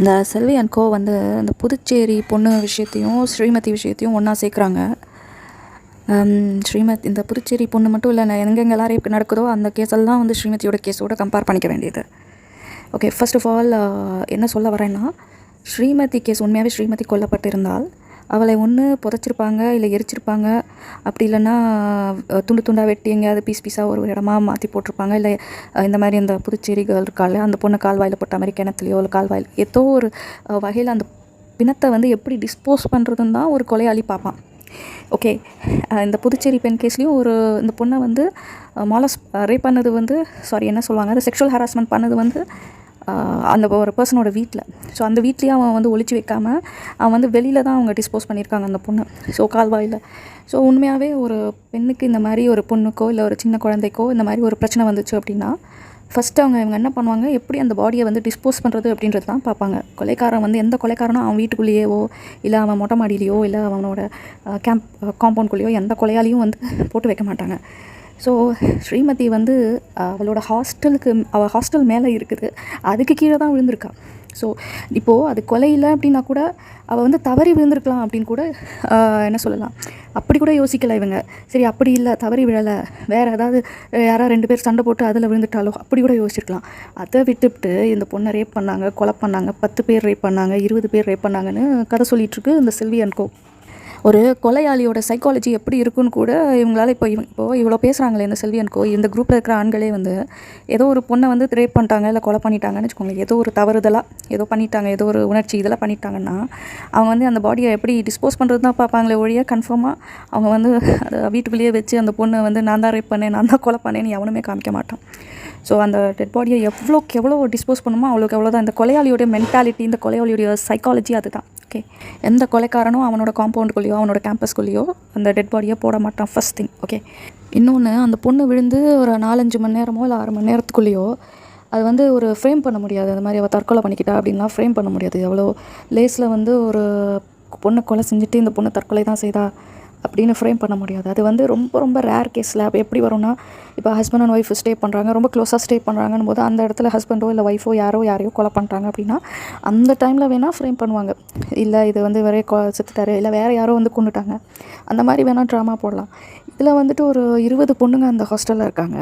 இந்த செல்வி அண்ட் கோ வந்து இந்த புதுச்சேரி பொண்ணு விஷயத்தையும் ஸ்ரீமதி விஷயத்தையும் ஒன்றா சேர்க்குறாங்க. ஸ்ரீமத் இந்த புதுச்சேரி பொண்ணு மட்டும் இல்லை எங்கெங்கெல்லாம் ரேப் நடக்குதோ அந்த கேஸெல்லாம் வந்து ஸ்ரீமதியோட கேஸோடு கம்பேர் பண்ணிக்க வேண்டியது. ஓகே ஃபர்ஸ்ட் ஆஃப் ஆல் என்ன சொல்ல வரேன்னா ஸ்ரீமதி கேஸ் உண்மையாகவே ஸ்ரீமதி கொல்லப்பட்டிருந்தால் அவளை ஒன்று புதைச்சிருப்பாங்க இல்லை எரிச்சிருப்பாங்க. அப்படி இல்லைன்னா துண்டு துண்டாக வெட்டி எங்கேயாவது பீஸ் பீஸாக ஒரு ஒரு இடமா மாற்றி போட்டிருப்பாங்க. இல்லை இந்த மாதிரி இந்த புதுச்சேரி கேர்ள் இருக்காள் அந்த பொண்ணு கால்வாயில் போட்ட மாதிரி கிணத்துலையோ இல்லை கால்வாயில் ஏதோ ஒரு வகையில் அந்த பிணத்தை வந்து எப்படி டிஸ்போஸ் பண்ணுறதுன்னு தான் ஒரு கொலையாளி பார்ப்பான். ஓகே இந்த புதுச்சேரி பெண் கேஸ்லேயும் ஒரு இந்த பொண்ணை வந்து மாலஸ் ரேப் பண்ணது வந்து சாரி என்ன சொல்லுவாங்க? அது செக்ஷுவல் ஹராஸ்மெண்ட் பண்ணது வந்து அந்த ஒரு பர்சனோட வீட்டில் ஸோ அந்த வீட்லேயே அவன் வந்து ஒழிச்சு வைக்காம அவன் வந்து வெளியில் தான் அவங்க டிஸ்போஸ் பண்ணியிருக்காங்க அந்த பொண்ணு. ஸோ கால்வாயில் ஸோ உண்மையாகவே ஒரு பெண்ணுக்கு இந்த மாதிரி ஒரு பொண்ணுக்கோ இல்லை ஒரு சின்ன குழந்தைக்கோ இந்த மாதிரி ஒரு பிரச்சனை வந்துச்சு அப்படின்னா ஃபஸ்ட்டு அவங்க இவங்க என்ன பண்ணுவாங்க? எப்படி அந்த பாடியை வந்து டிஸ்போஸ் பண்ணுறது அப்படின்றது தான் பார்ப்பாங்க. கொலைக்காரன் வந்து எந்த கொலைக்காரனும் அவன் வீட்டுக்குள்ளேயேவோ இல்லை அவன் மொட்டை மாடியிலையோ இல்லை அவனோட கேம்ப் காம்பவுண்ட்குள்ளேயோ எந்த கொலையாலையும் வந்து போட்டு வைக்க மாட்டாங்க. ஸோ ஸ்ரீமதி வந்து அவளோட ஹாஸ்டலுக்கு அவள் ஹாஸ்டல் மேலே இருக்குது. அதுக்கு கீழே தான் விழுந்திருக்கா. ஸோ இப்போது அது கொலை இல்லை அப்படின்னா கூட அவள் வந்து தவறி விழுந்திருக்கலாம் அப்படின்னு கூட என்ன சொல்லலாம். அப்படி கூட யோசிக்கலை இவங்க. சரி அப்படி இல்லை தவறி விழலை. வேறு ஏதாவது யாராவது ரெண்டு பேர் சண்டை போட்டு அதில் விழுந்துட்டாலோ அப்படி கூட யோசிச்சிருக்கலாம். அதை விட்டுவிட்டு இந்த பொண்ணை ரேப் பண்ணாங்க கொலை பண்ணாங்க பத்து பேர் ரேப் பண்ணாங்க இருபது பேர் ரேப் பண்ணாங்கன்னு கதை சொல்லிகிட்ருக்கு இந்த செல்வி அண்ட் ஒரு கொலையாளியோட சைக்காலஜி எப்படி இருக்குன்னு கூட இவங்களால இப்போ இவங்க இப்போ இவ்வளோ பேசுகிறாங்களே இந்த செல்வி அண்ட் இந்த குரூப்பில் இருக்கிற ஆண்களே வந்து ஏதோ ஒரு பொண்ணை வந்து ரேப் பண்ணிட்டாங்க இல்லை கொலை பண்ணிட்டாங்கன்னு வச்சுக்கோங்களேன் ஏதோ ஒரு தவறுதலாக ஏதோ பண்ணிட்டாங்க ஏதோ ஒரு உணர்ச்சி இதெல்லாம் பண்ணிட்டாங்கன்னா அவங்க வந்து அந்த பாடியை எப்படி டிஸ்போஸ் பண்ணுறது தான் பார்ப்பாங்களே ஒழிய கன்ஃபார்மாக அவங்க வந்து அதை வீட்டுக்குள்ளேயே வச்சு அந்த பொண்ணை வந்து நான் தான் ரேப் பண்ணேன் நான் தான் கொலை பண்ணேன்னு எவனுமே காமிக்க மாட்டான். ஸோ அந்த டெட் பாடியை எவ்வளோக்கு எவ்வளோ டிஸ்போஸ் பண்ணுமோ அவ்வளோக்கு எவ்வளோ தான் இந்த கொலையாளியோட மென்டாலிட்டி இந்த கொலையாளியோட சைக்காலஜி அதுதான். ஓகே. எந்த கொலைக்காரனும் அவனோட காம்பவுண்டுக்குள்ளேயோ அவனோட கேம்பஸ்குள்ளேயோ அந்த டெட் பாடியை போட மாட்டான் ஃபஸ்ட் திங் ஓகே இன்னொன்று அந்த பொண்ணு விழுந்து ஒரு நாலஞ்சு மணி நேரமோ இல்லை ஆறு மணி நேரத்துக்குள்ளேயோ அது வந்து ஒரு ஃப்ரேம் பண்ண முடியாது. அந்த மாதிரி அவள் தற்கொலை பண்ணிக்கிட்டா அப்படின்லாம் ஃப்ரேம் பண்ண முடியாது. எவ்வளோ லேஸில் வந்து ஒரு பொண்ணை கொலை செஞ்சுட்டு இந்த பொண்ணு தற்கொலை தான் செய்தா? அப்படின்னு ஃப்ரேம் பண்ண முடியாது. அது வந்து ரொம்ப ரொம்ப ரேர் கேஸில் அப்போ எப்படி வரும்னா இப்போ ஹஸ்பண்ட் அண்ட் ஒய்ஃப் ஸ்டே பண்ணுறாங்க ரொம்ப க்ளோஸாக ஸ்டே பண்ணுறாங்கன்னு போது அந்த இடத்துல ஹஸ்பண்டோ இல்லை ஒய்ஃபோ யாரோ யாரையோ கொலை பண்ணுறாங்க அப்படின்னா அந்த டைமில் வேணால் ஃப்ரேம் பண்ணுவாங்க. இல்லை இது வந்து வேறே செத்துட்டாரு இல்லை வேறு யாரோ வந்து கொண்டுட்டாங்க அந்த மாதிரி வேணால் ட்ராமா போடலாம். இதில் வந்துட்டு ஒரு இருபது பொண்ணுங்க அந்த ஹாஸ்டலில் இருக்காங்க.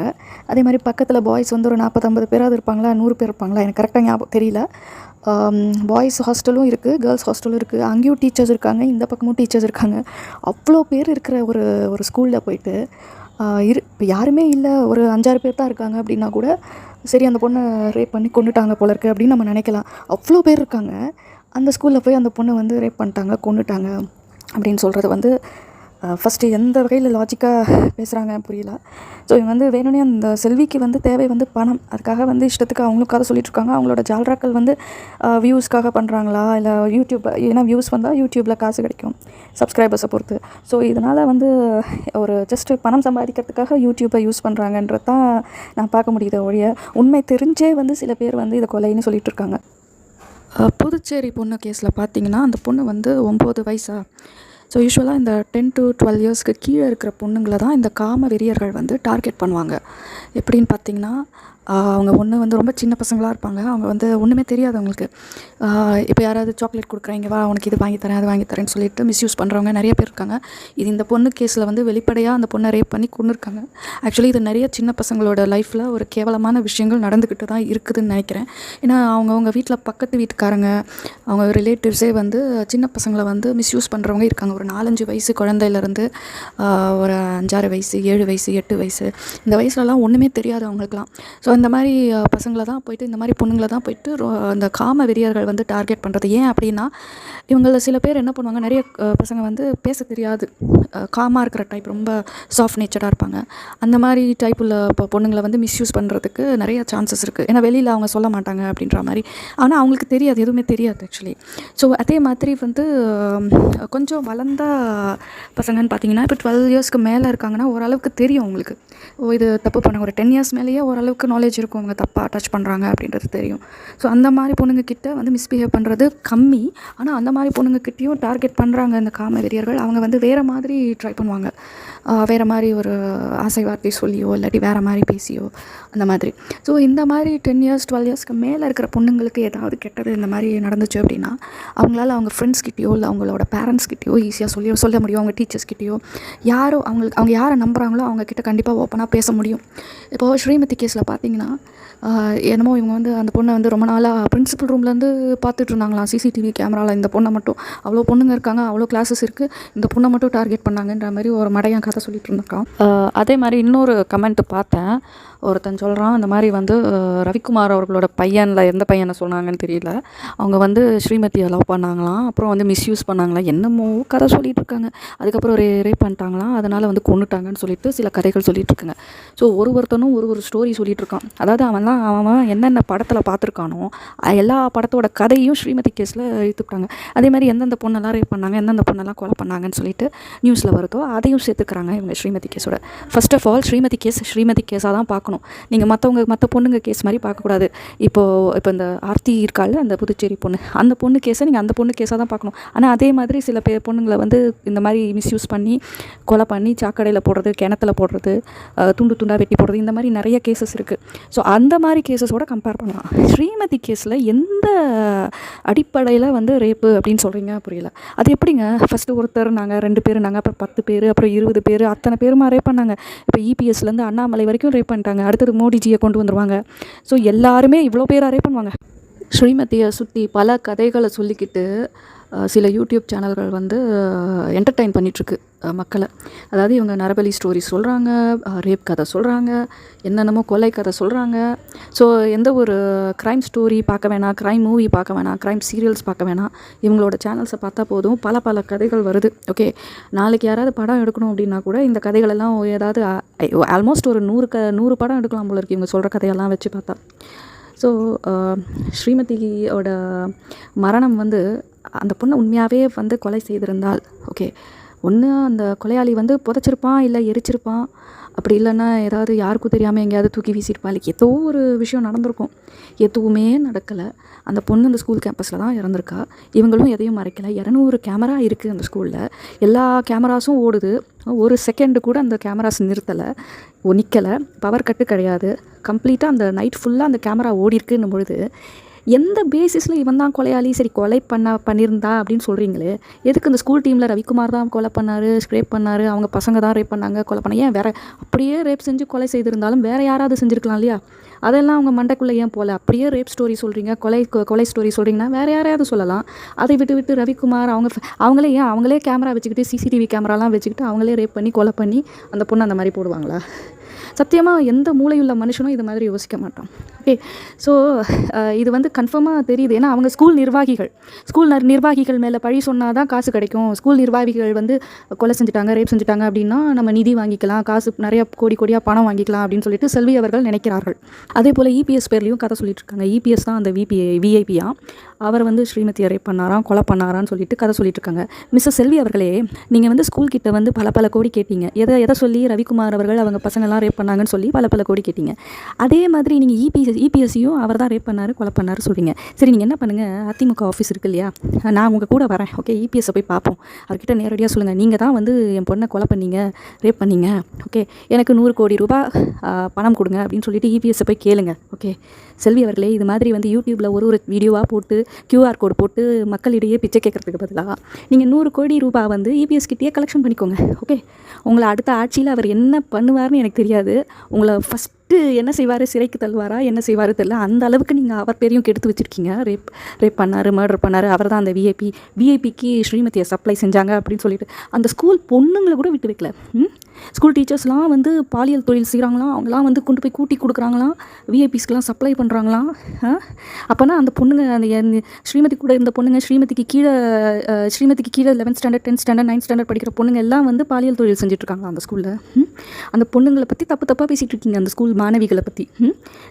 அதே மாதிரி பக்கத்தில் பாய்ஸ் வந்து ஒரு நாற்பத்தம்பது பேராவது இருப்பாங்களா நூறு பேர் இருப்பாங்களா எனக்கு கரெக்டாக ஞாபகம் தெரியல. பாய்ஸ் ஹாஸ்டலும் இருக்குது கேர்ள்ஸ் ஹாஸ்டலும் இருக்குது அங்கேயும் டீச்சர்ஸ் இருக்காங்க இந்த பக்கமும் டீச்சர்ஸ் இருக்காங்க. அவ்வளோ பேர் இருக்கிற ஒரு ஒரு ஸ்கூலில் போயிட்டு இரு இப்போ யாருமே இல்லை ஒரு அஞ்சாறு பேர் தான் இருக்காங்க அப்படின்னா கூட சரி அந்த பொண்ணை ரேப் பண்ணி கொண்டுட்டாங்க போல இருக்கு அப்படின்னு நம்ம நினைக்கலாம். அவ்வளோ பேர் இருக்காங்க. அந்த ஸ்கூலில் போய் அந்த பொண்ணை வந்து ரேப் பண்ணிட்டாங்க கொண்டுட்டாங்க அப்படின்னு சொல்கிறது வந்து ஃபஸ்ட்டு எந்த வகையில் லாஜிக்காக பேசுகிறாங்க புரியல. ஸோ இவங்க வந்து வேணும்னே அந்த செல்விக்கு வந்து தேவை வந்து பணம். அதுக்காக வந்து இஷ்டத்துக்கு அவங்களும் கதை அவங்களோட ஜால்ராக்கள் வந்து வியூஸ்க்காக பண்ணுறாங்களா இல்லை யூடியூப் ஏன்னா வியூஸ் வந்தால் யூடியூப்பில் காசு கிடைக்கும் சப்ஸ்கிரைபர்ஸை பொறுத்து. ஸோ இதனால் வந்து ஒரு ஜஸ்ட்டு பணம் சம்பாதிக்கிறதுக்காக யூடியூப்பை யூஸ் பண்ணுறாங்கன்றது தான் நான் பார்க்க முடியுது ஒழிய உண்மை தெரிஞ்சே வந்து சில பேர் வந்து இதை கொலைன்னு சொல்லிட்டு இருக்காங்க. புதுச்சேரி பொண்ணு கேஸில் பார்த்தீங்கன்னா அந்த பொண்ணு வந்து ஒம்பது வயசா? ஸோ யூஸ்வலாக இந்த டென் டு டுவெல் இயர்ஸ்க்கு கீழே இருக்கிற பொண்ணுங்களை தான் இந்த காம வெறியர்கள் வந்து டார்கெட் பண்ணுவாங்க. எப்படின்னு பார்த்தீங்கன்னா அவங்க ஒன்று வந்து ரொம்ப சின்ன பசங்களாக இருப்பாங்க. அவங்க வந்து ஒன்றுமே தெரியாது அவங்களுக்கு. இப்போ யாராவது சாக்லேட் கொடுக்குறாங்க வா உனக்கு இது வாங்கி தரேன் அது வாங்கி தரேன்னு சொல்லிட்டு மிஸ்யூஸ் பண்ணுறவங்க நிறைய பேர் இருக்காங்க. இது இந்த பொண்ணு கேஸில் வந்து வெளிப்படையாக அந்த பொண்ணை ரேப் பண்ணி கொண்டுருக்காங்க ஆக்சுவலி இது நிறைய சின்ன பசங்களோட லைஃப்பில் ஒரு கேவலமான விஷயங்கள் நடந்துக்கிட்டு தான் இருக்குதுன்னு நினைக்கிறேன். ஏன்னா அவங்கவுங்க வீட்டில் பக்கத்து வீட்டுக்காரங்க அவங்க ரிலேட்டிவ்ஸே வந்து சின்ன பசங்களை வந்து மிஸ்யூஸ் பண்ணுறவங்க இருக்காங்க. ஒரு நாலஞ்சு வயசு குழந்தையிலேருந்து ஒரு அஞ்சாறு வயசு ஏழு வயசு எட்டு வயசு இந்த வயசுலலாம் ஒன்றுமே தெரியாது அவங்களுக்குலாம் ஸோ இந்த மாதிரி பசங்களை தான் போயிட்டு இந்த மாதிரி பொண்ணுங்களை தான் போயிட்டு அந்த காம வெறியர்கள் வந்து டார்கெட் பண்ணுறது ஏன் அப்படின்னா இவங்கள சில பேர் என்ன பண்ணுவாங்க நிறைய பசங்க வந்து பேச தெரியாது. காமாக இருக்கிற டைப் ரொம்ப சாஃப்ட் நேச்சராக இருப்பாங்க. அந்த மாதிரி டைப் உள்ள இப்போ பொண்ணுங்களை வந்து மிஸ்யூஸ் பண்ணுறதுக்கு நிறைய சான்சஸ் இருக்குது ஏன்னா வெளியில் அவங்க சொல்ல மாட்டாங்க அப்படின்ற மாதிரி. ஆனால் அவங்களுக்கு தெரியாது எதுவுமே தெரியாது ஆக்சுவலி ஸோ அதே மாதிரி வந்து கொஞ்சம் வளர்ந்த பசங்கன்னு பார்த்தீங்கன்னா இப்போ டுவெல் இயர்ஸ்க்கு மேலே இருக்காங்கன்னா ஓரளவுக்கு தெரியும் அவங்களுக்கு. ஓ இது தப்பு பண்ணாங்க ஒரு டென் இயர்ஸ் மேலேயே ஓரளவுக்கு நாலேஜ் இருக்கும் அவங்க தப்பாக அட்டாச் பண்ணுறாங்க அப்படின்றது தெரியும். ஸோ அந்த மாதிரி பொண்ணுங்கக்கிட்ட வந்து மிஸ்பிஹேவ் பண்ணுறது கம்மி. ஆனால் அந்த மாதிரி பொண்ணுங்கக்கிட்டேயும் டார்கெட் பண்ணுறாங்க இந்த காம வெறியர்கள் அவங்க வந்து வேறு மாதிரி ட்ரை பண்ணுவாங்க. வேறு மாதிரி ஒரு ஆசை வார்த்தை சொல்லியோ இல்லாட்டி வேறு மாதிரி பேசியோ அந்த மாதிரி. ஸோ இந்த மாதிரி டென் இயர்ஸ் டுவெல் இயர்ஸ்க்கு மேலே இருக்கிற பொண்ணுங்களுக்கு ஏதாவது கெட்டது இந்த மாதிரி நடந்துச்சு அப்படின்னா அவங்களால அவங்க ஃப்ரெண்ட்ஸ்கிட்டயோ இல்லை அவங்களோட பேரண்ட்ஸ்கிட்டயோ ஈஸியாக சொல்லி சொல்ல முடியும். அவங்க டீச்சர்ஸ்கிட்டயோ யாரோ அவங்களுக்கு அவங்க யாரை நம்புகிறாங்களோ அவங்கக்கிட்ட கண்டிப்பாக ஓப்பனாக பேச முடியும். இப்போது ஸ்ரீமதி கேஸில் பார்த்தீங்கன்னா என்னமோ இவங்க வந்து அந்த பொண்ணை வந்து ரொம்ப நாளாக பிரின்சிபல் ரூம்லேருந்து பார்த்துட்டு இருந்தாங்களாம். சிசிடிவி கேமராவில் இந்த பொண்ணை மட்டும். அவ்வளோ பொண்ணுங்க இருக்காங்க அவ்வளோ கிளாஸஸ் இருக்குது இந்த பொண்ணை மட்டும் டார்கெட் பண்ணாங்கன்ற மாதிரி ஒரு மடையன் கதை சொல்லிட்டு இருந்திருக்கான் அதே மாதிரி இன்னொரு கமெண்ட் பார்த்தேன். ஒருத்தன் சொல்கிறான் இந்த மாதிரி வந்து ரவிக்குமார் அவர்களோட பையனில் எந்த பையனை சொன்னாங்கன்னு தெரியல. அவங்க வந்து ஸ்ரீமதியை லவ் பண்ணாங்களாம் அப்புறம் வந்து மிஸ்யூஸ் பண்ணாங்களாம் என்னமோ கதை சொல்லிட்டு இருக்காங்க. அதுக்கப்புறம் ரே ரேப் பண்ணிட்டாங்களாம் அதனால் வந்து கொன்னுட்டாங்கன்னு சொல்லிட்டு சில கதைகள் சொல்லிட்டு இருக்காங்க. ஸோ ஒரு ஒருத்தனும் ஒரு ஒரு ஸ்டோரி சொல்லிட்டு இருக்கான். அதாவது அவன்லாம் அவன் என்னென்ன படத்தில் பார்த்துருக்கானோ எல்லா படத்தோட கதையும் ஸ்ரீமதி கேஸில் இழுத்துக்கிட்டாங்க அதே மாதிரி எந்தெந்த பொண்ணெல்லாம் ரேப் பண்ணாங்க எந்தெந்த பொண்ணெல்லாம் கொலை பண்ணாங்கன்னு சொல்லிட்டு நியூஸில் வருதோ அதையும் சேர்த்துக்கிறாங்க இவங்க ஸ்ரீமதி கேஸோட first of all Srimathi case Srimathi கேஸாக தான் பார்க்கணும். நீங்கள் மற்றவங்க மற்ற பொண்ணுங்க கேஸ் மாதிரி பார்க்கக்கூடாது. இப்போது இப்போ இந்த ஆர்த்தி இருக்காள் அந்த புதுச்சேரி பொண்ணு. அந்த பொண்ணு கேஸை நீங்கள் அந்த பொண்ணு கேஸாக தான் பார்க்கணும். ஆனால் அதே மாதிரி சில பேர் பொண்ணுங்களை வந்து இந்த மாதிரி மிஸ்யூஸ் பண்ணி கொலை பண்ணி சாக்கடையில் போடுறது கிணத்துல போடுறது துண்டு துண்டாக வெட்டி போடுறது இந்த மாதிரி நிறைய கேசஸ் இருக்குது ஸோ அந்த மாதிரி கேசஸோட கம்பேர் பண்ணலாம். ஸ்ரீமதி கேஸில் எந்த அடிப்படையில் வந்து ரேப்பு அப்படின்னு சொல்கிறீங்க புரியல. அது எப்படிங்க? ஃபஸ்ட்டு ஒருத்தர் நாங்கள் ரெண்டு பேர் நாங்கள் அப்புறம் பத்து பேர் அப்புறம் இருபது பேர் அத்தனை பேருமா ரேப் பண்ணாங்க? இப்போ இபிஎஸ்லேருந்து அண்ணாமலை வரைக்கும் ரேப் பண்ணிட்டாங்க. அடுத்தது மோடிஜியை கொண்டு வந்துருவாங்க. ஸோ எல்லாருமே இவ்வளோ பேர் அரே பண்ணுவாங்க. ஸ்ரீமதியை சுற்றி பல கதைகளை சொல்லிக்கிட்டு சில யூடியூப் சேனல்கள் வந்து என்டர்டைன் பண்ணிகிட்ருக்கு மக்களை. அதாவது இவங்க நரபலி ஸ்டோரி சொல்கிறாங்க ரேப் கதை சொல்கிறாங்க என்னென்னமோ கொலை கதை சொல்கிறாங்க ஸோ எந்த ஒரு க்ரைம் ஸ்டோரி பார்க்க வேணாம் க்ரைம் மூவி பார்க்க வேணாம் க்ரைம் சீரியல்ஸ் பார்க்க வேணாம் இவங்களோட சேனல்ஸை பார்த்தா போதும் பல பல கதைகள் வருது ஓகே நாளைக்கு யாராவது படம் எடுக்கணும் அப்படின்னா கூட இந்த கதைகள் எல்லாம் ஏதாவது ஆல்மோஸ்ட் ஒரு நூறு க நூறு படம் எடுக்கலாம் போல இருக்கு இவங்க சொல்கிற கதையெல்லாம் வச்சு பார்த்தா. ஸோ ஸ்ரீமதியோட மரணம் வந்து அந்த பொண்ணை உண்மையாகவே வந்து கொலை செய்திருந்தால் ஓகே ஒன்று அந்த கொலையாளி வந்து புதைச்சிருப்பான் இல்லை எரிச்சிருப்பான் அப்படி இல்லைன்னா ஏதாவது யாருக்கும் தெரியாமல் எங்கேயாவது தூக்கி வீசியிருப்பான் இல்லை ஏதோ ஒரு விஷயம் நடந்திருக்கும். எதுவுமே நடக்கலை. அந்த பொண்ணு அந்த ஸ்கூல் கேம்பஸில் தான் இறந்துருக்கா. இவங்களும் எதையும் மறைக்கலை. இரநூறு கேமரா இருக்குது அந்த ஸ்கூலில் எல்லா கேமராஸும் ஓடுது. ஒரு செகண்டு கூட அந்த கேமராஸ் நிறுத்தலை. நிற்கலை பவர் கட்டு கிடையாது. கம்ப்ளீட்டாக அந்த நைட் ஃபுல்லாக அந்த கேமரா ஓடி இருக்குன்னும் பொழுது எந்த பேசிஸில் இவன் தான் கொலையாளி? சரி கொலை பண்ண பண்ணியிருந்தா அப்படின்னு சொல்கிறீங்களே எதுக்கு இந்த ஸ்கூல் டீமில் ரவிக்குமார் தான் கொலை பண்ணார் ஸ்க்ரேப் பண்ணார் அவங்க பசங்க தான் ரேப் பண்ணாங்க கொலை பண்ண ஏன் வேறு அப்படியே ரேப் செஞ்சு கொலை செய்திருந்தாலும் வேறு யாராவது செஞ்சுருக்கலாம் இல்லையா? அதெல்லாம் அவங்க மண்டைக்குள்ளே ஏன் போகல அப்படியே ரேப் ஸ்டோரி சொல்கிறீங்க கொலை கொலை ஸ்டோரி சொல்கிறீங்கன்னா வேறு யாரையாவது சொல்லலாம். அதை விட்டு விட்டு ரவிக்குமார் அவங்க ஃப- அவங்களே ஏன் அவங்களே கேமரா வச்சுக்கிட்டு சிசிடிவி கேமராலாம் வச்சுக்கிட்டு அவங்களே ரேப் பண்ணி கொலை பண்ணி அந்த பொண்ணு அந்த மாதிரி போடுவாங்களா? சத்தியமாக எந்த மூளையுள்ள மனுஷனும் இது மாதிரி யோசிக்க மாட்டான். ஓகே ஸோ இது வந்து கன்ஃபார்மாக தெரியுது. ஏன்னா அவங்க ஸ்கூல் நிர்வாகிகள். ஸ்கூல் நிர்வாகிகள் மேலே பழி சொன்னால் தான் காசு கிடைக்கும். ஸ்கூல் நிர்வாகிகள் வந்து கொலை செஞ்சுட்டாங்க ரேப் செஞ்சுட்டாங்க அப்படின்னா நம்ம நிதி வாங்கிக்கலாம் காசு நிறைய கோடி கோடியாக பணம் வாங்கிக்கலாம் அப்படின்னு சொல்லிட்டு செல்வி அவர்கள் நினைக்கிறார்கள். அதே போல் இபிஎஸ் பேர்லேயும் கதை சொல்லிட்டு இருக்காங்க. இபிஎஸ் தான் அந்த விபி விஐபியா அவர் வந்து ஸ்ரீமதியை ரேப் பண்ணாராம் கொலை பண்ணாரான்னு சொல்லிட்டு கதை சொல்லிட்டு இருக்காங்க மிஸ்ஸஸ் செல்வி அவர்களே நீங்கள் வந்து ஸ்கூல் கிட்ட வந்து பல பல கோடி கேட்டீங்க. எதை எதை சொல்லி ரவிக்குமார் அவர்கள் அவங்க பசங்கள்லாம் ரேப் பண்ணாங்கன்னு சொல்லி பல பல கோடி கேட்டீங்க. அதே மாதிரி நீங்கள் இபிஎஸ் இபிஎஸ்சியும் அவர் தான் ரேப் பண்ணார் கொலை பண்ணார் சொல்கிறீங்க சரி நீங்கள் என்ன பண்ணுங்கள் அதிமுக ஆஃபீஸ் இருக்கு இல்லையா? நான் உங்கள் கூட வரேன் ஓகே இபிஎஸ்ஸை போய் பார்ப்போம் அவர்கிட்ட நேரடியாக சொல்லுங்கள் நீங்கள் தான் வந்து என் பொண்ணை கொலை பண்ணீங்க ரேப் பண்ணீங்க ஓகே எனக்கு நூறு கோடி ரூபாய் பணம் கொடுங்க அப்படின்னு சொல்லிட்டு இபிஎஸ்ஸை போய் கேளுங்க ஓகே செல்வி அவர்களே இது மாதிரி வந்து யூடியூப்பில் ஒரு ஒரு வீடியோவாக போட்டு கியூஆர் கோடு போட்டு மக்களிடையே பிச்சை கேட்கறதுக்கு பதிலாக நீங்கள் நூறு கோடி ரூபாய் வந்து இபிஎஸ் கிட்டேயே கலெக்ஷன் பண்ணிக்கோங்க ஓகே உங்களை அடுத்த ஆட்சியில் அவர் என்ன பண்ணுவார்னு எனக்கு தெரியாது. உங்களை ஃபஸ்ட்டு என்ன செய்வார் சிறைக்கு தள்ளுவாரா என்ன செய்வார் தெரியல. அந்த அளவுக்கு நீங்கள் அவர் பேரையும் கெடுத்து வச்சுருக்கீங்க. ரேப் ரேப் பண்ணார் மர்டர் பண்ணார் அவர் தான் அந்த விஐபி விஐபிக்கு ஸ்ரீமதியை சப்ளை செஞ்சாங்க அப்படின்னு சொல்லிட்டு அந்த ஸ்கூல் பொண்ணுங்களை கூட விட்டு வைக்கல. ம்? ஸ்கூல் டீச்சர்ஸ்லாம் வந்து பாலியல் தொழில் செய்கிறாங்களாம் அவங்களாம் வந்து கொண்டு போய் கூட்டி கொடுக்குறாங்களாம். விஐபிஸ்க்கெலாம் சப்ளை பண்ணுறாங்களாம் அப்போனா அந்த பொண்ணுங்க அந்த ஸ்ரீமதி கூட இருந்த பொண்ணுங்க ஸ்ரீமதிக்கு கீழே ஸ்ரீமதிக்கு கீழே eleventh standard tenth standard ninth standard படிக்கிற பொண்ணுங்க எல்லாம் வந்து பாலியல் தொழில் செஞ்சுட்டு அந்த ஸ்கூலில் அந்த பொண்ணுங்களை பற்றி தப்பு தப்பாக பேசிகிட்டு இருக்கீங்க அந்த ஸ்கூல் மாணவிகளை பற்றி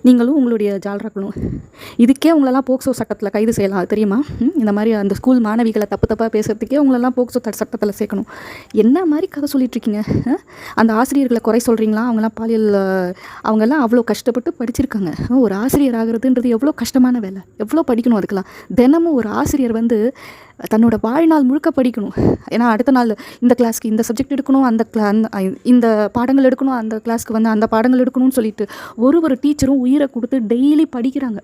நீங்களும் உங்களுடைய ஜால்ராக்களும். இதுக்கே உங்களெல்லாம் போக்சோ சட்டத்தில் கைது செய்யலாம் அது தெரியுமா? இந்த மாதிரி அந்த ஸ்கூல் மாணவிகளை தப்பு தப்பாக பேசுகிறதுக்கே உங்களெல்லாம் போக்சோ சட்டத்தில் சேர்க்கணும். என்ன மாதிரி கதை சொல்லிட்டு இருக்கீங்க அந்த ஆசிரியர்களை குறை சொல்கிறீங்களா அவங்களாம் பாலியல் அவங்கெல்லாம் அவ்வளோ கஷ்டப்பட்டு படிச்சிருக்காங்க. ஒரு ஆசிரியர் ஆகிறதுன்றது எவ்வளோ கஷ்டமான வேலை. எவ்வளோ படிக்கணும் அதுக்கெல்லாம். தினமும் ஒரு ஆசிரியர் வந்து தன்னோட வாழ்நாள் முழுக்க படிக்கணும். ஏன்னா அடுத்த நாள் இந்த கிளாஸ்க்கு இந்த சப்ஜெக்ட் எடுக்கணும் அந்த கிளா அந்த இந்த பாடங்கள் எடுக்கணும் அந்த கிளாஸ்க்கு வந்து அந்த பாடங்கள் எடுக்கணும்னு சொல்லிட்டு ஒரு ஒரு டீச்சரும் உயிரை கொடுத்து டெய்லி படிக்கிறாங்க.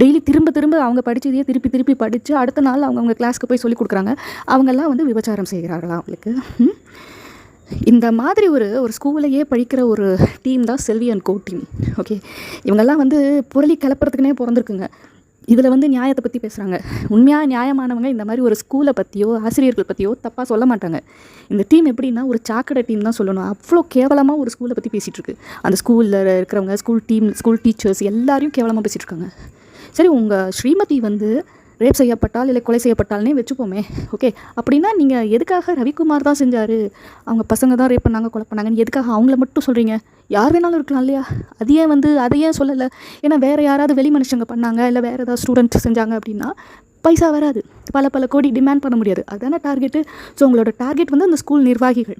டெய்லி திரும்ப திரும்ப அவங்க படித்ததையே திருப்பி திருப்பி படித்து அடுத்த நாள் அவங்க அவங்க கிளாஸ்க்கு போய் சொல்லி கொடுக்குறாங்க. அவங்கெல்லாம் வந்து விபச்சாரம் செய்கிறார்களா அவங்களுக்கு? ம்? இந்த மாதிரி ஒரு ஒரு ஸ்கூல்லையே படிக்கிற ஒரு டீம் தான் Selvi and co team okay இவங்கெல்லாம் வந்து புரளி கிளப்புறதுக்குனே பிறந்திருக்குங்க. இதில் வந்து நியாயத்தை பற்றி பேசுகிறாங்க உண்மையாக நியாயமானவங்க இந்த மாதிரி ஒரு ஸ்கூலை பற்றியோ ஆசிரியர்கள் பற்றியோ தப்பாக சொல்ல மாட்டாங்க. இந்த டீம் எப்படின்னா ஒரு சாக்கடை டீம் தான் சொல்லணும். அவ்வளோ கேவலமாக ஒரு ஸ்கூலை பற்றி பேசிகிட்டு இருக்கு. அந்த ஸ்கூலில் இருக்கிறவங்க ஸ்கூல் டீம் ஸ்கூல் டீச்சர்ஸ் எல்லாரையும் கேவலமாக பேசிகிட்டு இருக்காங்க. சரி உங்கள் ஸ்ரீமதி வந்து ரேப் செய்யப்பட்டால் இல்லை கொலை செய்யப்பட்டால்னே வச்சுப்போமே. ஓகே அப்படின்னா நீங்கள் எதுக்காக ரவிக்குமார் தான் செஞ்சார்? அவங்க பசங்க தான் ரேப் பண்ணாங்க கொலை பண்ணாங்கன்னு எதுக்காக அவங்கள மட்டும் சொல்கிறீங்க யார் வேணாலும் இருக்கலாம் இல்லையா? அது ஏன் வந்து அதை ஏன் சொல்லலை. ஏன்னா வேறு யாராவது வெளி மனுஷங்க பண்ணாங்க இல்லை வேறு ஏதாவது ஸ்டூடெண்ட்ஸ் செஞ்சாங்க அப்படின்னா பைசா வராது. பல பல கோடி டிமாண்ட் பண்ண முடியாது. அதுதானே டார்கெட்டு ஸோ உங்களோட டார்கெட் வந்து அந்த ஸ்கூல் நிர்வாகிகள்.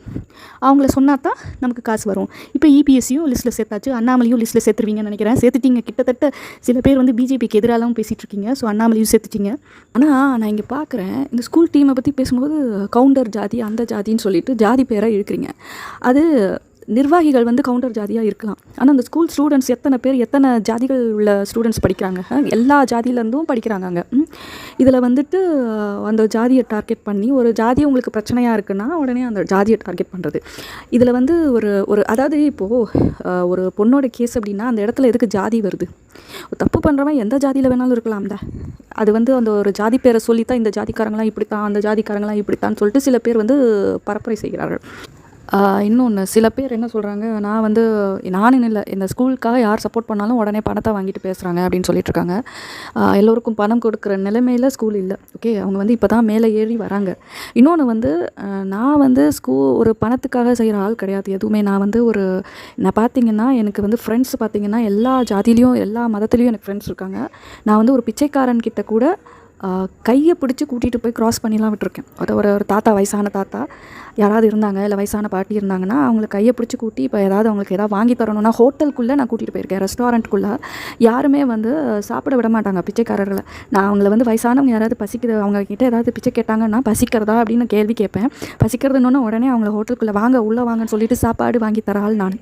அவங்கள சொன்னா தான் நமக்கு காசு வரும். இப்போ இபிஎஸ்சியும் லிஸ்ட்டில் சேர்த்தாச்சு. அண்ணாமலையும் லிஸ்ட்டில் சேர்த்துருவீங்கன்னு நினைக்கிறேன். சேர்த்துட்டீங்க. கிட்டத்தட்ட சில பேர் வந்து பிஜேபிக்கு எதிராகவும் பேசிகிட்டு இருக்கீங்க ஸோ அண்ணாமலையும் சேர்த்துட்டீங்க. ஆனால் நான் இங்கே பார்க்குறேன் இந்த ஸ்கூல் டீமை பற்றி பேசும்போது கவுண்டர் ஜாதி அந்த ஜாதின்னு சொல்லிட்டு ஜாதி பேராக இழுக்கிறீங்க. அது நிர்வாகிகள் வந்து கவுண்டர் ஜாதியாக இருக்கலாம். ஆனால் அந்த ஸ்கூல் ஸ்டூடெண்ட்ஸ் எத்தனை பேர் எத்தனை ஜாதிகள் உள்ள ஸ்டூடெண்ட்ஸ் படிக்கிறாங்க? எல்லா ஜாதியிலேருந்தும் படிக்கிறாங்க அங்கே. இதில் வந்துட்டு அந்த ஜாதியை டார்கெட் பண்ணி ஒரு ஜாதி உங்களுக்கு பிரச்சனையாக இருக்குன்னா உடனே அந்த ஜாதியை டார்கெட் பண்ணுறது இதில் வந்து ஒரு ஒரு அதாவது இப்போது ஒரு பொண்ணோட கேஸ் அப்படின்னா அந்த இடத்துல எதுக்கு ஜாதி வருது? தப்பு பண்ணுறவன் எந்த ஜாதியில் வேணாலும் இருக்கலாம்ல அது வந்து அந்த ஒரு ஜாதி பேரை சொல்லித்தான் இந்த ஜாதிக்காரங்களாம் இப்படித்தான் அந்த ஜாதிக்காரங்களாம் இப்படித்தான் சொல்லிட்டு சில பேர் வந்து பரப்புரை செய்கிறார்கள். இன்னொன்று சில பேர் என்ன சொல்கிறாங்க நான் வந்து நானும் இல்லை இந்த ஸ்கூலுக்காக யார் சப்போர்ட் பண்ணாலும் உடனே பணத்தை வாங்கிட்டு பேசுகிறாங்க அப்படின்னு சொல்லிட்டு இருக்காங்க எல்லோருக்கும் பணம் கொடுக்குற நிலைமையில் ஸ்கூல் இல்லை ஓகே அவங்க வந்து இப்போ தான் மேலே ஏறி வராங்க. இன்னொன்று வந்து நான் வந்து ஸ்கூ ஒரு பணத்துக்காக செய்கிற ஆள் கிடையாது எதுவுமே. நான் வந்து ஒரு நான் பார்த்தீங்கன்னா எனக்கு வந்து ஃப்ரெண்ட்ஸ் பார்த்தீங்கன்னா எல்லா ஜாதியிலையும் எல்லா மதத்துலேயும் எனக்கு ஃப்ரெண்ட்ஸ் இருக்காங்க. நான் வந்து ஒரு பிச்சைக்காரன் கிட்ட கூட கையை பிடிச்சி கூட்டிகிட்டு போய் க்ராஸ் பண்ணிலாம் விட்டுருக்கேன். அது ஒரு ஒரு தாத்தா வயசான தாத்தா. யாராவது இருந்தாங்க இல்லை வயசான பாட்டி இருந்தாங்கன்னா அவங்கள கையை பிடிச்சி கூட்டி இப்போ ஏதாவது அவங்களுக்கு ஏதாவது வாங்கி தரணும்னா ஹோட்டலுக்குள்ளே நான் கூட்டிகிட்டு போயிருக்கேன் ரெஸ்டாரண்ட்டுக்குள்ளே யாருமே வந்து சாப்பிட விட மாட்டாங்க பிச்சைக்காரர்களை. நான் அவங்கள வந்து வயசானவங்க யாராவது பசிக்குது அவங்க கிட்டே ஏதாவது பிச்சை கேட்டாங்கன்னா பசிக்கிறதா அப்படின்னு கேள்வி கேட்பேன். பசிக்கிறதுன்னு உடனே அவங்கள ஹோட்டலுக்குள்ளே வாங்க உள்ளே வாங்கன்னு சொல்லிட்டு சாப்பாடு வாங்கி தர நான்.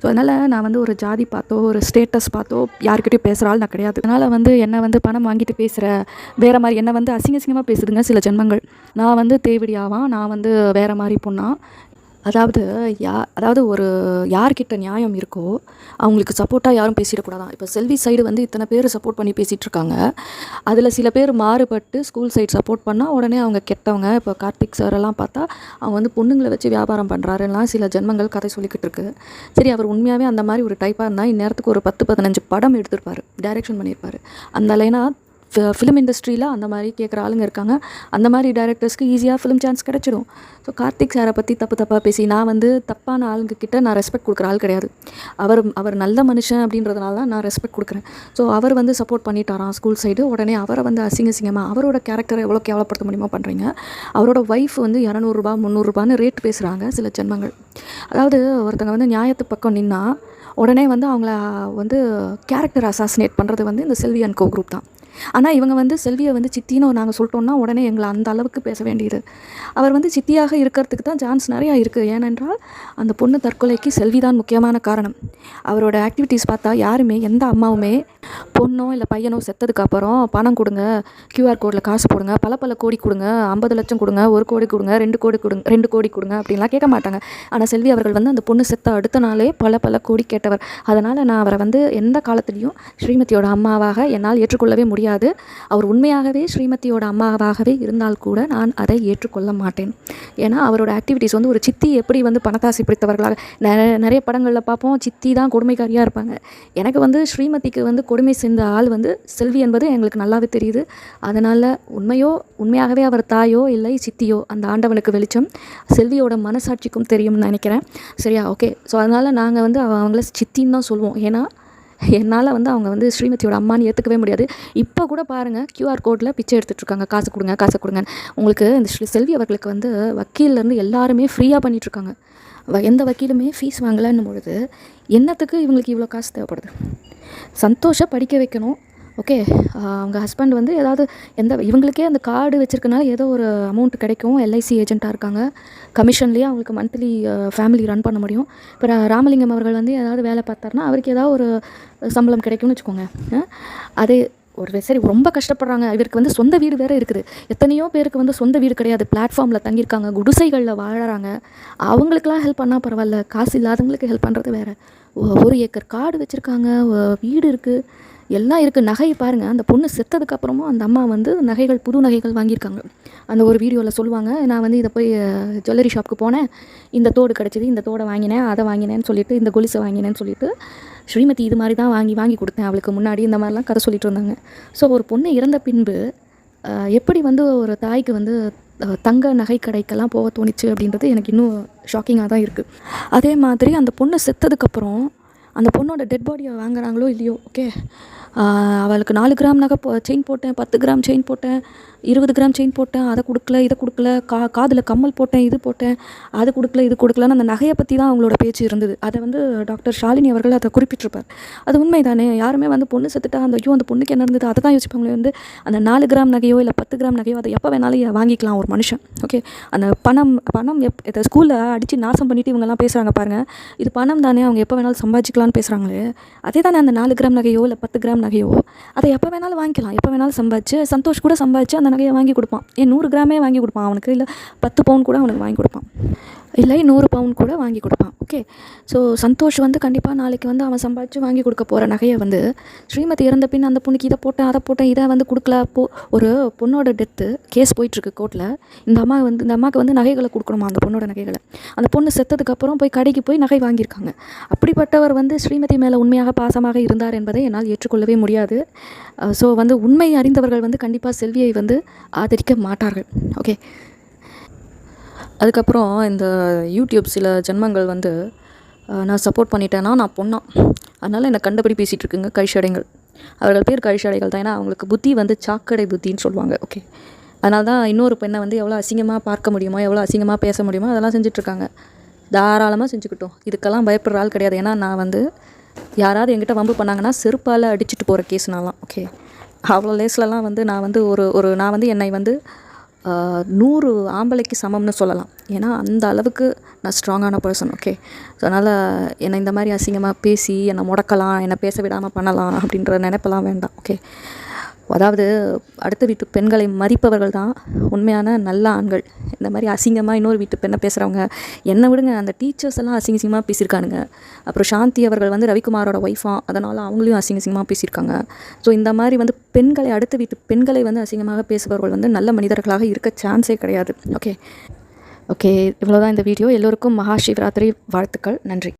ஸோ அதனால் நான் வந்து ஒரு ஜாதி பார்த்தோ ஒரு ஸ்டேட்டஸ் பார்த்தோ யாருக்கிட்டையும் பேசுகிற ஆள் நான் கிடையாது. அதனால் வந்து என்னை வந்து பணம் வாங்கிட்டு பேசுகிற வேறு மாதிரி என்னை வந்து அசிங்க அசிங்கமாக பேசுதுங்க சில ஜென்மங்கள். நான் வந்து தேவடியாவான் நான் வந்து வேறு மாதிரி பொண்ணா அதாவது யா அதாவது ஒரு யார்கிட்ட நியாயம் இருக்கோ அவங்களுக்கு சப்போர்ட்டாக யாரும் பேசிடக்கூடாதான் இப்போ செல்வி சைடு வந்து இத்தனை பேர் சப்போர்ட் பண்ணி பேசிகிட்டு இருக்காங்க. அதில் சில பேர் மாறுபட்டு ஸ்கூல் சைடு சப்போர்ட் பண்ணால் உடனே அவங்க கெட்டவங்க இப்போ கார்த்திக் சார் எல்லாம் பார்த்தா அவங்க வந்து பொண்ணுங்களை வச்சு வியாபாரம் பண்ணுறாருலாம் சில ஜென்மங்கள் கதை சொல்லிக்கிட்டு இருக்கு. சரி அவர் உண்மையாகவே அந்த மாதிரி ஒரு டைப்பாக இருந்தால் இந்நேரத்துக்கு ஒரு பத்து பதினஞ்சு படம் எடுத்திருப்பார். டைரெக்ஷன் பண்ணியிருப்பார் அந்த லைனாக ஃபிலிம் இண்டஸ்ட்ரியில் அந்த மாதிரி கேட்குற ஆளுங்க இருக்காங்க. அந்த மாதிரி டேரக்டர்ஸ்க்கு ஈஸியாக ஃபிலிம் சான்ஸ் கிடச்சிடும் ஸோ கார்த்திக் சாரை பற்றி தப்பு தப்பாக பேசி நான் வந்து தப்பான ஆளுங்க கிட்ட நான் ரெஸ்பெக்ட் கொடுக்குற ஆள் கிடையாது. அவர் அவர் நல்ல மனுஷன் அப்படின்றதுனால தான் நான் ரெஸ்பெக்ட் கொடுக்குறேன். ஸோ அவர் வந்து சப்போர்ட் பண்ணிட்டாராம் ஸ்கூல் சைடு உடனே அவரை வந்து அசிங்க சிங்கமாக அவரோட கேரக்டரை எவ்வளோ கேவலப்படுத்த முடியுமோ பண்ணுறீங்க அவரோட ஒய்ஃப் வந்து இரநூறுபா முந்நூறுரூபான்னு ரேட் பேசுகிறாங்க சில ஜென்மங்கள். அதாவது ஒருத்தங்க வந்து நியாயத்து பக்கம் நின்னா உடனே வந்து அவங்கள வந்து கேரக்டர் அசாசினேட் பண்ணுறது வந்து இந்த செல்வி அண்ட் கோ குரூப் தான். ஆனால் இவங்க வந்து செல்வியை வந்து சித்தின்னு நாங்கள் சொல்லிட்டோம்னா உடனே எங்களை அந்த அளவுக்கு பேச வேண்டியது. அவர் வந்து சித்தியாக இருக்கிறதுக்கு தான் சான்ஸ் நிறையா இருக்குது ஏனென்றால் அந்த பொண்ணு தற்கொலைக்கு செல்வி தான் முக்கியமான காரணம். அவரோட ஆக்டிவிட்டீஸ் பார்த்தா யாருமே எந்த அம்மாவுமே பொண்ணோ இல்லை பையனோ செத்ததுக்கு அப்புறம் பணம் கொடுங்க கியூஆர் கோடில் காசு போடுங்க பல பல கோடி கொடுங்க ஐம்பது லட்சம் கொடுங்க ஒரு கோடி கொடுங்க ரெண்டு கோடி கொடுங்க ரெண்டு கோடி கொடுங்க அப்படின்லாம் கேட்க மாட்டாங்க. ஆனால் செல்வி அவர்கள் வந்து அந்த பொண்ணு செத்த அடுத்த நாளே பல பல கோடி கேட்டவர். அதனால் நான் அவரை வந்து எந்த காலத்துலேயும் ஸ்ரீமதியோட அம்மாவாக என்னால் ஏற்றுக்கொள்ளவே முடியாது. அவர் உண்மையாகவே ஸ்ரீமதியோட அம்மாவாகவே இருந்தால் கூட நான் அதை ஏற்றுக்கொள்ள மாட்டேன். ஏன்னா அவரோட ஆக்டிவிட்டீஸ் வந்து ஒரு சித்தி எப்படி வந்து பணத்தாசை பிடித்தவர்களாக நிறைய நிறைய படங்களில் பார்ப்போம் சித்தி தான் கொடுமைக்காரியாக இருப்பாங்க. எனக்கு வந்து ஸ்ரீமதிக்கு வந்து கொடுமை சேர்ந்த ஆள் வந்து செல்வி என்பது எங்களுக்கு நல்லாவே தெரியுது. அதனால் உண்மையோ உண்மையாகவே அவர் தாயோ இல்லை சித்தியோ அந்த ஆண்டவனுக்கு வெளிச்சம் செல்வியோட மனசாட்சிக்கும் தெரியும்னு நினைக்கிறேன். சரியா ஓகே ஸோ அதனால் நாங்கள் வந்து அவ- அவங்கள சித்தின்னு தான் சொல்லுவோம் ஏன்னா என்னால் வந்து அவங்க வந்து ஸ்ரீமதியோட அம்மான்னு ஏற்றுக்கவே முடியாது. இப்போ கூட பாருங்கள் கியூஆர் கோடில் பிச்சை எடுத்துகிட்ருக்காங்க காசு கொடுங்க காசு கொடுங்க உங்களுக்கு இந்த ஸ்ரீ செல்வி அவர்களுக்கு வந்து வக்கீல்லேருந்து எல்லாருமே ஃப்ரீயாக பண்ணிகிட்ருக்காங்க எந்த வக்கீலுமே ஃபீஸ் வாங்கலைன்னும் பொழுது என்னத்துக்கு இவங்களுக்கு இவ்வளோ காசு தேவைப்படுது? சந்தோஷம் படிக்க வைக்கணும். ஓகே அவங்க ஹஸ்பண்ட் வந்து ஏதாவது எந்த இவங்களுக்கே அந்த கார்டு வச்சுருக்கனால ஏதோ ஒரு அமௌண்ட் கிடைக்கும் எல்ஐசி ஏஜெண்ட்டாக இருக்காங்க. கமிஷன்லேயே அவங்களுக்கு மந்த்லி ஃபேமிலி ரன் பண்ண முடியும். இப்போ ராமலிங்கம் அவர்கள் வந்து ஏதாவது வேலை பார்த்தாருன்னா அவருக்கு ஏதாவது ஒரு சம்பளம் கிடைக்கும்னு வச்சுக்கோங்க. அதே ஒரு சரி ரொம்ப கஷ்டப்படுறாங்க. இவருக்கு வந்து சொந்த வீடு வேறு இருக்குது. எத்தனையோ பேருக்கு வந்து சொந்த வீடு கிடையாது. பிளாட்ஃபார்மில் தங்கியிருக்காங்க குடிசைகளில் வாழறாங்க. அவங்களுக்கெல்லாம் ஹெல்ப் பண்ணால் பரவாயில்ல. காசு இல்லாதவங்களுக்கு ஹெல்ப் பண்ணுறது வேறு. ஒரு ஏக்கர் காடு வச்சுருக்காங்க வீடு இருக்குது எல்லாம் இருக்குது நகை பாருங்கள் அந்த பொண்ணு செத்ததுக்கு அப்புறமும் அந்த அம்மா வந்து நகைகள் புது நகைகள் வாங்கியிருக்காங்க. அந்த ஒரு வீடியோவில் சொல்லுவாங்க நான் வந்து இதை போய் ஜுவல்லரி ஷாப்புக்கு போனேன். இந்த தோடு கிடச்சிது இந்த தோடை வாங்கினேன் அதை வாங்கினேன்னு சொல்லிட்டு இந்த கொலுசை வாங்கினேன்னு சொல்லிட்டு ஸ்ரீமதி இது மாதிரி தான் வாங்கி வாங்கி கொடுத்தேன் அவளுக்கு முன்னாடி. இந்த மாதிரிலாம் கதை சொல்லிட்டு இருந்தாங்க. ஸோ ஒரு பொண்ணு இறந்த பின்பு எப்படி வந்து ஒரு தாய்க்கு வந்து தங்க நகை கடைக்கெல்லாம் போக தோணுச்சு அப்படின்றது எனக்கு இன்னும் ஷாக்கிங்காக தான் இருக்குது அதே மாதிரி அந்த பொண்ணு செத்ததுக்கப்புறம் அந்த பொண்ணோட டெட் பாடியை வாங்குறாங்களோ இல்லையோ ஓகே அவளுக்கு நாலு கிராம் நகை போ செயின் போட்டேன் பத்து கிராம் செயின் போட்டேன். இருபது கிராம் செயின் போட்டேன் அதை கொடுக்கல இதை கொடுக்கல கா காதில் கம்மல் போட்டேன் இது போட்டேன் அது கொடுக்கல இது கொடுக்கலன்னு அந்த நகையை பற்றி தான் அவங்களோட பேச்சு இருந்தது. அதை வந்து டாக்டர் ஷாலினி அவர்கள் அதை குறிப்பிட்டிருப்பார். அது உண்மைதானே யாருமே வந்து பொண்ணு செத்துட்டா அந்த ஐயோ அந்த பொண்ணுக்கு என்ன இருந்தது? அதை தான் யோசிப்பாங்களே வந்து அந்த நாலு கிராம் நகையோ இல்லை பத்து கிராம் நகையோ அதை எப்போ வேணாலும் வாங்கிக்கலாம் ஒரு மனுஷன். ஓகே அந்த பணம் பணம் எப் இதை ஸ்கூலில் அடித்து நாசம் பண்ணிவிட்டு இவங்கெல்லாம் பேசுகிறாங்க பாருங்கள் இது பணம் தானே? அவங்க எப்போ வேணாலும் சம்பாதிக்கலாம்னு பேசுகிறாங்களே அதே தானே அந்த நாலு கிராம் நகையோ இல்லை பத்து கிராம் நகையோ அதை எப்போ வேணாலும் வாங்கிக்கலாம். எப்போ வேணாலும் சம்பாதிச்சு சந்தோஷ் கூட சம்பாதிச்சு அந்த நகையை வாங்கி கொடுப்பான். ஏன் நூறு கிராமே வாங்கி கொடுப்பான் அவனுக்கு. இல்லை பத்து பவுன் கூட அவனுக்கு வாங்கி கொடுப்பான். இல்லை நூறு பவுன் கூட வாங்கி கொடுப்பான். ஓகே ஸோ சந்தோஷ் வந்து கண்டிப்பாக நாளைக்கு வந்து அவன் சம்பாதிச்சு வாங்கி கொடுக்க போகிற நகையை வந்து ஸ்ரீமதி இறந்த பின் அந்த பொண்ணுக்கு இதை போட்டேன் அதை போட்டேன் இதை வந்து கொடுக்கல. போ ஒரு பொண்ணோட டெத்து கேஸ் போயிட்டுருக்கு கோர்ட்டில் இந்த அம்மா வந்து இந்த அம்மாவுக்கு வந்து நகைகளை கொடுக்கணுமா அந்த பொண்ணோட நகைகளை? அந்த பொண்ணு செத்ததுக்கப்புறம் போய் கடைக்கு போய் நகை வாங்கியிருக்காங்க. அப்படிப்பட்டவர் வந்து ஸ்ரீமதி மேலே உண்மையாக பாசமாக இருந்தார் என்பதை என்னால் ஏற்றுக்கொள்ளவே முடியாது. ஸோ வந்து உண்மை அறிந்தவர்கள் வந்து கண்டிப்பாக செல்வியை வந்து ஆதரிக்க மாட்டார்கள். ஓகே அதுக்கப்புறம் இந்த யூடியூப் சில ஜென்மங்கள் வந்து நான் சப்போர்ட் பண்ணிட்டேன்னா நான் பொண்ணா. அதனால் என்னை கண்டபடி பேசிகிட்டு இருக்குங்க கழிச்சடைகள் அவர்கள் பேர் கழிச்சடைகள் தான். ஏன்னா அவங்களுக்கு புத்தி வந்து சாக்கடை புத்தின்னு சொல்லுவாங்க. ஓகே அதனால தான் இன்னொரு பெண்ணை வந்து எவ்வளோ அசிங்கமாக பார்க்க முடியுமோ எவ்வளோ அசிங்கமாக பேச முடியுமோ அதெல்லாம் செஞ்சிட்ருக்காங்க தாராளமாக செஞ்சுக்கிட்டோம். இதுக்கெல்லாம் பயப்படுற ஆள் கிடையாது. ஏன்னா நான் வந்து யாராவது என்கிட்ட வம்பு பண்ணாங்கன்னா செருப்பால் அடிச்சுட்டு போகிற கேஸ் நான்லாம். ஓகே அவ்வளோ லேஸ்லலாம் வந்து நான் வந்து ஒரு ஒரு நான் வந்து என்னை வந்து நூறு ஆம்பளைக்கு சமம்னு சொல்லலாம். ஏன்னா அந்த அளவுக்கு நான் ஸ்ட்ராங்கான பர்சன் ஓகே ஸோ அதனால் என்னை இந்த மாதிரி அசிங்கமாக பேசி என்னை முடக்கலாம் என்னை பேச விடாமல் பண்ணலாம் அப்படின்ற நினைப்பெல்லாம் வேண்டாம் ஓகே அதாவது அடுத்த வீட்டு பெண்களை மதிப்பவர்கள் தான் உண்மையான நல்ல ஆண்கள். இந்த மாதிரி அசிங்கமாக இன்னொரு வீட்டு பெண்ணை பேசுகிறவங்க என்னை விடுங்க அந்த டீச்சர்ஸ் எல்லாம் அசிங்க அசிங்கமாக பேசியிருக்கானுங்க. அப்புறம் சாந்தி அவர்கள் வந்து ரவிக்குமாரோட ஒய்ஃபா அதனால் அவங்களையும் அசிங்க அசிங்கமாக பேசியிருக்காங்க. ஸோ இந்த மாதிரி வந்து பெண்களை அடுத்த வீட்டு பெண்களை வந்து அசிங்கமாக பேசுபவர்கள் வந்து நல்ல மனிதர்களாக இருக்க சான்ஸே கிடையாது. ஓகே ஓகே இவ்வளோதான் இந்த வீடியோ எல்லோருக்கும் மகா சிவராத்திரி வாழ்த்துக்கள். நன்றி.